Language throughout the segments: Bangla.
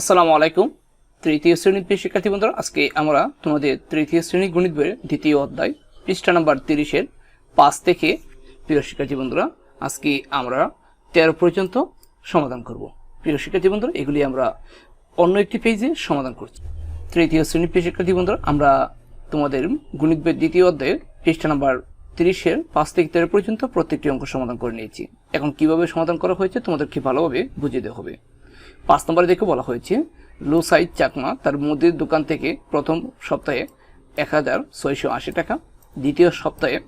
আসসালামু আলাইকুম। তৃতীয় শ্রেণির প্রিয় শিক্ষার্থী বন্ধুরা, আজকে আমরা তোমাদের তৃতীয় শ্রেণি গণিত বইয়ের দ্বিতীয় অধ্যায়, পৃষ্ঠা নাম্বার তিরিশের পাঁচ থেকে, প্রিয় শিক্ষার্থী বন্ধুরা, আজকে আমরা তেরো পর্যন্ত সমাধান করব। প্রিয় শিক্ষার্থী বন্ধুরা, এগুলি আমরা অন্য একটি পেজে সমাধান করছি। তৃতীয় শ্রেণির প্রিয় শিক্ষার্থী বন্ধুরা, আমরা তোমাদের গণিত বইয়ের দ্বিতীয় অধ্যায়ের পৃষ্ঠা নাম্বার তিরিশের পাঁচ থেকে তেরো পর্যন্ত প্রত্যেকটি অঙ্ক সমাধান করে নিয়েছি। এখন কীভাবে সমাধান করা হয়েছে, তোমাদেরকে ভালোভাবে বুঝিয়ে দেওয়া হবে। পাঁচ নম্বরে দেখে বলা হয়েছে লো সাইজ চাকমা তার মুদির দোকান থেকে প্রথম সপ্তাহে এক হাজার ছয়শো আশি টাকা, দ্বিতীয় সপ্তাহে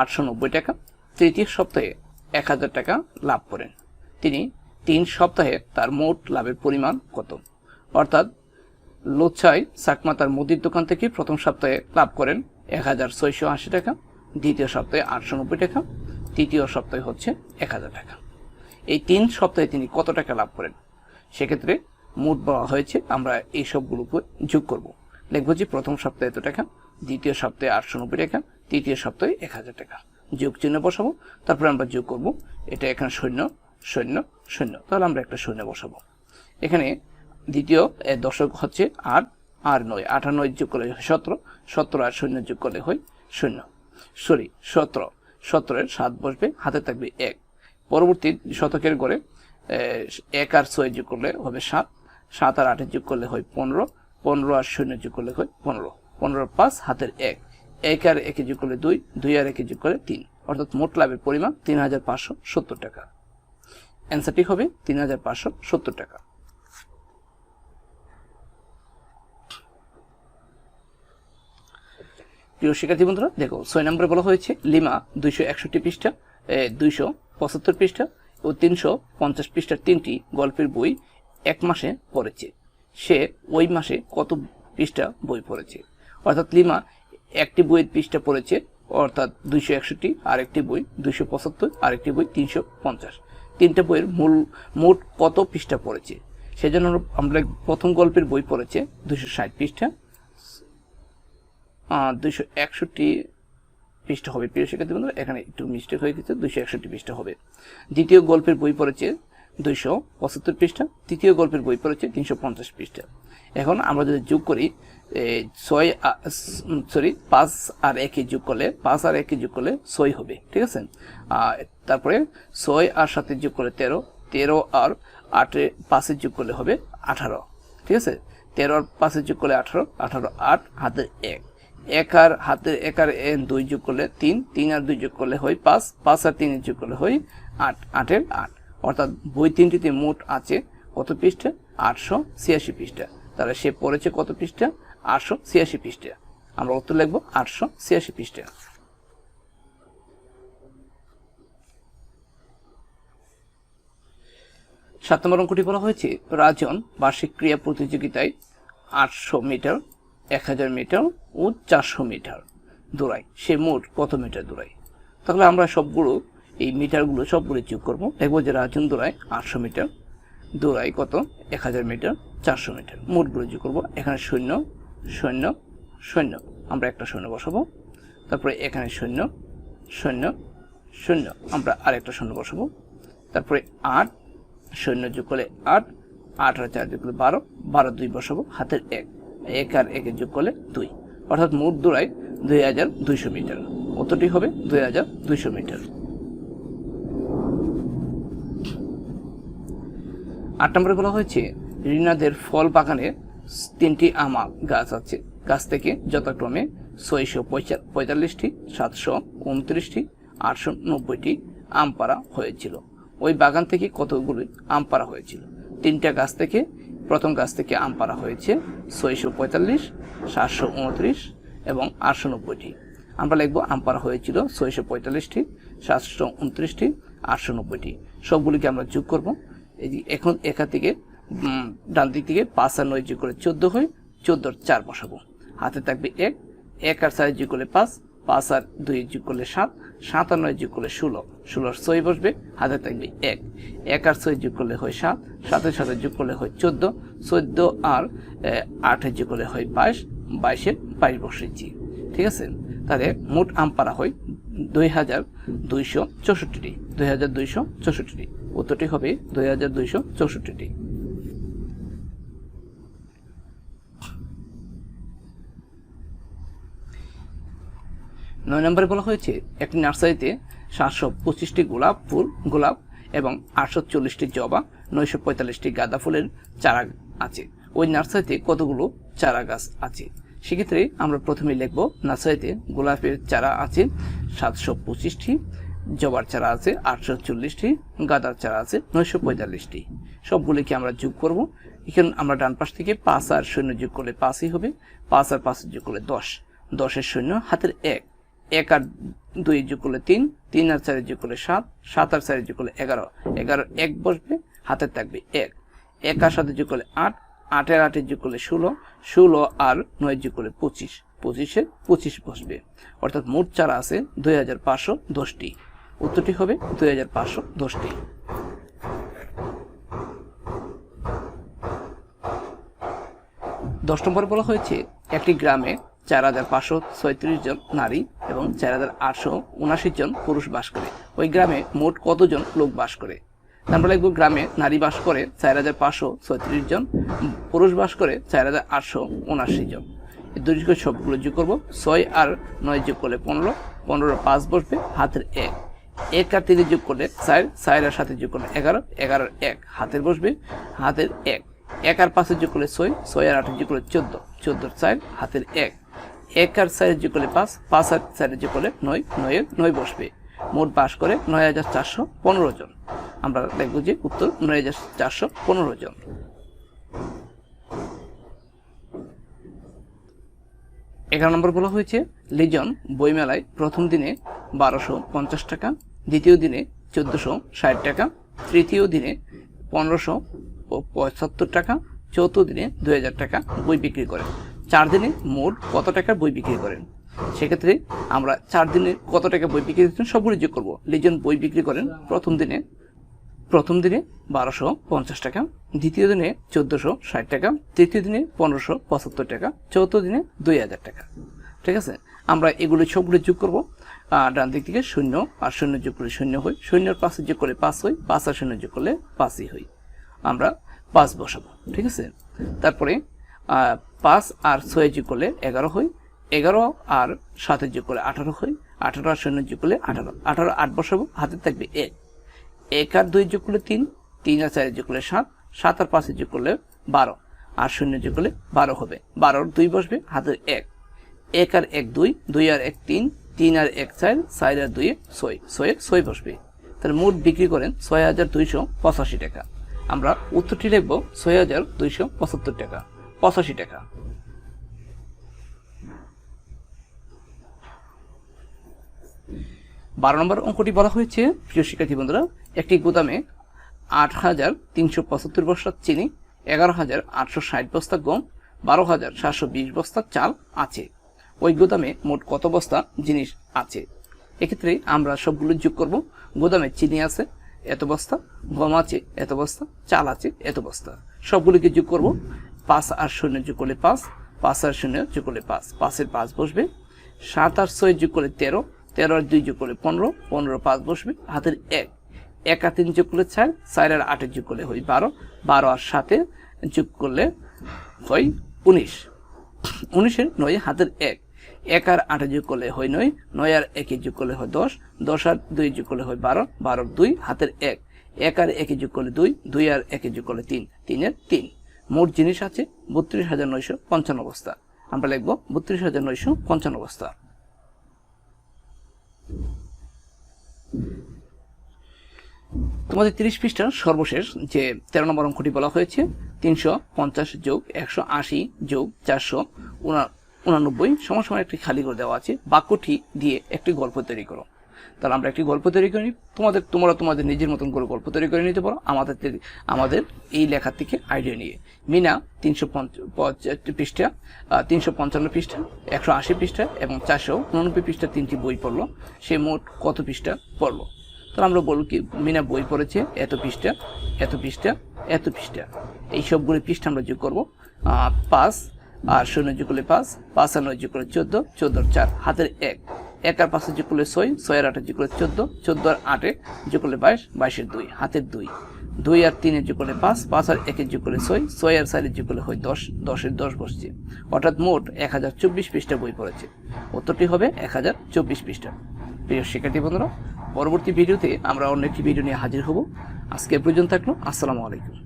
আটশো নব্বই টাকা, তৃতীয় সপ্তাহে এক হাজার টাকা লাভ করেন। তিনি তিন সপ্তাহে তার মোট লাভের পরিমাণ কত? অর্থাৎ লোচ্ছাই চাকমা তার মুদির দোকান থেকে প্রথম সপ্তাহে লাভ করেন এক হাজার ছয়শো আশি টাকা, দ্বিতীয় সপ্তাহে আটশো নব্বই টাকা, তৃতীয় সপ্তাহে হচ্ছে এক হাজার টাকা। এই তিন সপ্তাহে তিনি কত টাকা লাভ করেন? সেক্ষেত্রে মোট বলা হয়েছে আমরা এই সবগুলোকে যোগ করব। লিখব যে প্রথম সপ্তাহে এত টাকা, দ্বিতীয় সপ্তাহে আটশো নব্বই টাকা, তৃতীয় সপ্তাহে এক হাজার টাকা। যোগ চিহ্ন বসাবো, তারপরে আমরা যোগ করব। এটা এখানে শূন্য শূন্য শূন্য। তাহলে আমরা একটা শূন্য বসাবো। এখানে দ্বিতীয় দশক হচ্ছে আট, আর নয়। আট আর নয় যোগ করলে হয় সতেরো সতেরো আর শূন্য যোগ করলে হয় শূন্য। সরি, সতেরো। সতেরোর সাত বসবে, হাতে থাকবে এক। পরবর্তী শতকের গড়ে এক আর ছয় যোগ করলে হবে সাত। সাত আর আটের যোগ করলে হয় পনেরো। পনেরো আর শূন্য যোগ করলে হয় পনেরো। পনেরো পাঁচ, হাতের এক। এক আর একে যোগ করলে দুই দুই আর একে যোগ করলে তিন। অর্থাৎ মোট লাভের পরিমাণ তিন হাজার পাঁচশো সত্তর টাকা। অ্যান্সারটি হবে তিন হাজার পাঁচশো সত্তর টাকা। প্রিয় শিক্ষার্থী বন্ধুরা, দেখো, ছয় নম্বরে বলা হয়েছে, লিমা দুইশো একষট্টি পৃষ্ঠা দুইশো পঁচাত্তর পৃষ্ঠা ও তিনশো পঞ্চাশ পৃষ্ঠার তিনটি গল্পের বই এক মাসে পড়েছে। সে ওই মাসে কত পৃষ্ঠা বই পড়েছে? অর্থাৎ লিমা একটি বইয়ের পৃষ্ঠা পড়েছে, অর্থাৎ দুইশো একষট্টি, আরেকটি বই দুইশো পঁচাত্তর, আরেকটি বই তিনশো পঞ্চাশ। তিনটা বইয়ের মূল, মোট কত পৃষ্ঠা পড়েছে? সেজন্য আমরা প্রথম গল্পের বই পড়েছে দুইশো ষাট পৃষ্ঠা দুইশো একষট্টি পৃষ্ঠা হবে। প্রিয় শিক্ষার্থী বন্ধুরা, এখানে একটু মিস্টেক হয়ে গেছে, দুইশো একষট্টি পৃষ্ঠা হবে। দ্বিতীয় গল্পের বই পড়েছে দুইশো পঁচাত্তর পৃষ্ঠা, তৃতীয় গল্পের বই পড়েছে তিনশো পঞ্চাশ পৃষ্ঠা। এখন আমরা যদি যোগ করি ছয় সরি পাঁচ আর একে যোগ করলে, পাঁচ আর একে যোগ করলে ছয় হবে, ঠিক আছে? তারপরে ছয় আর সাথে যোগ করলে তেরো তেরো আর আটে পাঁচের যোগ করলে হবে আঠারো, ঠিক আছে? তেরো আর পাঁচের যোগ করলে আঠারো আঠারো আট, হাতে এক। এক আর হাতের এক আর দুই যোগ করলে তিন তিন আর দুই যোগ করলে হয় পাঁচ পাঁচ আর তিনের যোগ করলে হয় আট, আটের আট। অর্থাৎ বই তিনটিতে মোট আছে কত পৃষ্ঠা? আটশো ছিয়াশি পৃষ্ঠা। তাহলে সে পড়েছে কত পৃষ্ঠা? আটশো ছিয়াশি পৃষ্ঠা। আমরা উত্তর লিখব আটশো ছিয়াশি পৃষ্ঠা। সাত নম্বর অঙ্কটি বলা হয়েছে, রাজন বার্ষিক ক্রিয়া প্রতিযোগিতায় আটশো মিটার এক হাজার মিটার ও চারশো মিটার দৌড়ায় সে মোট কত মিটার দৌড়ায় তাহলে আমরা সবগুলো, এই মিটারগুলো সবগুলো যোগ করব। দেখব যে রাজন দৌড়ায় আটশো মিটার দৌড়ায় কত? এক হাজার মিটার, চারশো মিটার। মোটগুলো যোগ করব। এখানে শূন্য শূন্য শূন্য। আমরা একটা শূন্য বসাবো। তারপরে এখানে শূন্য শূন্য শূন্য। আমরা আরেকটা শূন্য বসাবো। তারপরে আট, শূন্য যোগ করলে আট আট আর চার যোগ করলে বারো বারো দুই বসাবো, হাতের এক। এক আর একে যোগ করলে দুই। অর্থাৎ মোট দূরায় দুই হাজার দুইশো মিটার। কতটি হবে? দুই হাজার দুইশো মিটার। আট নম্বরে বলা হয়েছে, রিনাদের ফল বাগানে তিনটি আমা গাছ আছে। গাছ থেকে যথাক্রমে ছয়শো পঁয়তাল্লিশটি, সাতশো উনত্রিশটি, আটশো নব্বইটি আম পাড়া হয়েছিল। ওই বাগান থেকে কতগুলি আম পাড়া হয়েছিল? তিনটা গাছ থেকে প্রথম গাছ থেকে আম পাড়া হয়েছে ছয়শো পঁয়তাল্লিশ, সাতশো উনত্রিশ এবং আটশো নব্বইটি। আমরা লিখব আম পাড়া হয়েছিল ছয়শো পঁয়তাল্লিশটি, সাতশো উনত্রিশটি, আটশো নব্বইটি। সবগুলিকে আমরা যোগ করব। এই এখন এখান থেকে ডান দিক থেকে পাঁচ আর নয় যোগ করে চোদ্দ হয়, চোদ্দোর চার বসাবো। হাতে থাকবে এক এক আর চার যোগ করলে পাঁচ পাঁচ আর দুই যোগ করলে সাত সাত আর নয় যোগ করলে ষোলো। ষোলোর ছয় বসবে, হাতে থাকবে এক। এক আর ছয় যোগ করলে হয় সাত সাতের সাথে যোগ করলে হয় চোদ্দ চোদ্দ আর আটের যোগ করলে হয় বাইশ বাইশের বাইশ বসেছি। ঠিক আছে? তাহলে মোট আম পারা হয় দুই হাজার দুইশো চৌষট্টিটি। দুই হাজার দুইশো চৌষট্টিটি। উত্তরটি হবে দুই হাজার দুইশো চৌষট্টিটি। নয় নম্বরে বলা হয়েছে, একটি নার্সারিতে সাতশো পঁচিশটি গোলাপ ফুল, গোলাপ এবং আটশো চল্লিশটি জবা, নয়শো পঁয়তাল্লিশটি গাঁদা ফুলের চারা আছে। ওই নার্সারিতে কতগুলো চারা গাছ আছে? সেক্ষেত্রে আমরা প্রথমে লিখব, নার্সারিতে গোলাপের চারা আছে, সাতশো পঁচিশটি, জবার চারা আছে, আটশো চল্লিশটি, গাঁদার চারা আছে, নয়শো পঁয়তাল্লিশটি। সবগুলিকে আমরা যোগ করব। এখানে আমরা ডান পাশ থেকে পাঁচ আর শূন্য যোগ করলে পাঁচই হবে। পাঁচ আর পাঁচ যোগ করলে দশ। দশের শূন্য, হাতের এক। এক আর দুই যোগ করলে তিন তিন আর চারের যোগ করলে সাত সাত আর চারের যোগ করলে এগারো। এগারো এক বসবে হাতে থাকবে এক। এক আর সাথে যোগ করলে আট, আটের আটের যোগ করলে ষোলো ষোলো আর নয় যোগ করলে পঁচিশ। পঁচিশে পঁচিশ বসবে। অর্থাৎ মোট চারা আছে দুই হাজার পাঁচশো দশটি। উত্তরটি হবে দুই হাজার পাঁচশো দশটি। দশ নম্বরে বলা হয়েছে, একটি গ্রামে চার হাজার পাঁচশো ছয়ত্রিশ জন নারী এবং চার হাজার আটশো উনাশি জন পুরুষ বাস করে। ওই গ্রামে মোট কতজন লোক বাস করে? আমরা লিখব গ্রামে নারী বাস করে চার হাজার পাঁচশো ছয়ত্রিশ জন, পুরুষ বাস করে চার হাজার আটশো উনাশি জন। এই সবগুলো যোগ করব, ছয় আর নয় যোগ করলে পনেরো পনেরো পাঁচ বসবে হাতের এক। এক আর তিনে যোগ করলে চার চার আর সাথে যোগ করলে এগারো, এগারোর এক হাতের বসবে হাতের এক। এক আর পাঁচের যোগ করলে ছয় ছয় আর আটের যোগ করলে চোদ্দ, চোদ্দোর চার হাতের এক। এক আর চারের যোগ করলে পাঁচ পাঁচ আর চারের যোগ করলে নয় নয়ের নয় বসবে। মোট বাস করে নয় হাজার চারশো পনেরো জন। আমরা দেখব যে উত্তর, নয় হাজার চারশো পনেরো জন। এগারো নম্বর বলা হয়েছে, লিজন বইমেলায় প্রথম দিনে বারোশো পঞ্চাশ টাকা, দ্বিতীয় দিনে চোদ্দোশো ষাট টাকা, তৃতীয় দিনে পনেরোশো পঁচাত্তর টাকা, চৌথ দিনে দুই হাজার টাকা বই বিক্রি করেন চার দিনে মোট কত টাকার বই বিক্রি করেন? সেক্ষেত্রে আমরা চার দিনে কত টাকা বই বিক্রি করছেন সবগুলো যোগ করব। লিজন বই বিক্রি করেন প্রথম দিনে প্রথম দিনে বারোশো পঞ্চাশ টাকা, দ্বিতীয় দিনে চোদ্দোশো ষাট টাকা, তৃতীয় দিনে পনেরোশো পঁচাত্তর টাকা চৌথ দিনে দুই হাজার টাকা। ঠিক আছে? আমরা এগুলো সবগুলো যোগ করব। ডান দিক থেকে শূন্য আর শূন্য যোগ করলে শূন্য হই শূন্যর পাশে যোগ করলে পাঁচ হই পাঁচ আর শূন্য যোগ করলে পাঁচই হই আমরা পাঁচ বসাবো। ঠিক আছে? তারপরে পাঁচ আর ছয় যোগ করলে এগারো হই এগারো আর সাতের যোগ করলে আঠারো হই আঠারো আর শূন্য যোগ করলে আঠারো আঠারো আট বসাবো, হাতে থাকবে এক। এক আর দুই যোগ করলে তিন তিন আর চারের যোগ করলে সাত সাত আর পাঁচের যোগ করলে বারো, আর শূন্য যোগ করলে বারো হবে। বারোর দুই বসবে হাতের এক। এক আর এক দুই দুই আর এক তিন তিন আর এক চার চার আর দুই ছয় ছয়ের ছয় বসবে। তাহলে মোট বিক্রি করেন ছয় হাজার দুইশো পঁচাশি টাকা। আমরা উত্তরটি লিখব ছয় হাজার দুইশো পঁচাত্তর টাকা। পঁচাশি টাকা। বারো নম্বর অঙ্কটি বলা হয়েছে, প্রিয় শিক্ষার্থী বন্ধুরা, একটি গুদামে আট হাজার তিনশো পঁচাত্তর বস্তা চিনি, এগারো হাজার আটশো ষাট বস্তা গম, বারো হাজার সাতশো বিশ বস্তা চাল আছে। ওই গুদামে মোট কত বস্তা জিনিস আছে? এক্ষেত্রে আমরা সবগুলো যোগ করব। গুদামে চিনি আছে, এত বস্তা, গম আছে, এত বস্তা, চাল আছে, এত বস্তা। সবগুলোকে যোগ করব। পাঁচ আর শূন্য যোগ করলে পাঁচ পাঁচ আর শূন্য যোগ করলে পাঁচ পাঁচের পাঁচ বসবে সাত আর ছয় যোগ করলে তেরো তেরো আর দুই যোগ করলে পনেরো পনেরো পাঁচ বসবে হাতের এক এক আর তিন যোগ করলে চার চার আর আটের যোগ করলে হয় বারো বারো আর সাতে যোগ করলে হয় উনিশ উনিশের নয় হাতের এক এক আর আটে যোগ করলে হয় নয় নয় আর একে যোগ করলে হয় দশ দশ আর দুই যোগ করলে হয় বারো বারোর দুই হাতের এক এক আর একে যোগ করলে দুই দুই আর একে যোগ করলে তিন তিনের তিন মোট জিনিস আছে বত্রিশ হাজার নয়শো পঞ্চান্ন বস্তা। আমরা লিখব বত্রিশ হাজার নয়শো পঞ্চান্ন বস্তা। তোমাদের তিরিশ পৃষ্ঠার সর্বশেষ যে তেরো নম্বর অঙ্কটি বলা হয়েছে, তিনশো পঞ্চাশ যোগ একশো আশি যোগ চারশো উনানব্বই, সমান সমান একটি খালি করে দেওয়া আছে। বাক্যটি দিয়ে একটি গল্প তৈরি করো। তাহলে আমরা একটি গল্প তৈরি করে নিই। তোমাদের, তোমরা তোমাদের নিজের মতন করে গল্প তৈরি করে নিতে পারো। আমাদের আমাদের এই লেখা থেকে আইডিয়া নিয়ে। মিনা তিনশো পৃষ্ঠা তিনশো পঞ্চান্ন পৃষ্ঠা, একশো আশি পৃষ্ঠা এবং চারশো উননব্বই পৃষ্ঠা তিনটি বই পড়ল। সে মোট কত পৃষ্ঠা পড়ল? তাহলে আমরা বলব কি, মিনা বই পড়েছে, এত পৃষ্ঠা এত পৃষ্ঠা এত পৃষ্ঠা। এই সবগুলো পৃষ্ঠা আমরা যোগ করব। পাঁচ আর শূন্য যোগ করলে পাঁচ পাঁচ আর নয় যোগ করলে চোদ্দ, চোদ্দোর চার, হাতের এক। এক আর পাঁচের যোগ করলে ছয় ছয় আর আটের যোগ করলে চোদ্দ চোদ্দ আর আটে যোগ করলে বাইশ, বাইশের দুই, হাতের দুই। দুই আর তিনের যোগ করলে পাঁচ পাঁচ আর একের যোগ করলে ছয় ছয় আর চারের যোগ করলে হয় দশ, দশের দশ বসছে। অর্থাৎ মোট এক হাজার চব্বিশ পৃষ্ঠা বই পড়েছে। উত্তরটি হবে এক হাজার চব্বিশ পৃষ্ঠা। প্রিয় শিক্ষার্থী বন্ধুরা, পরবর্তী ভিডিওতে আমরা অন্য একটি ভিডিও নিয়ে হাজির হব। আজকে এ পর্যন্ত থাকল। আসসালামু আলাইকুম।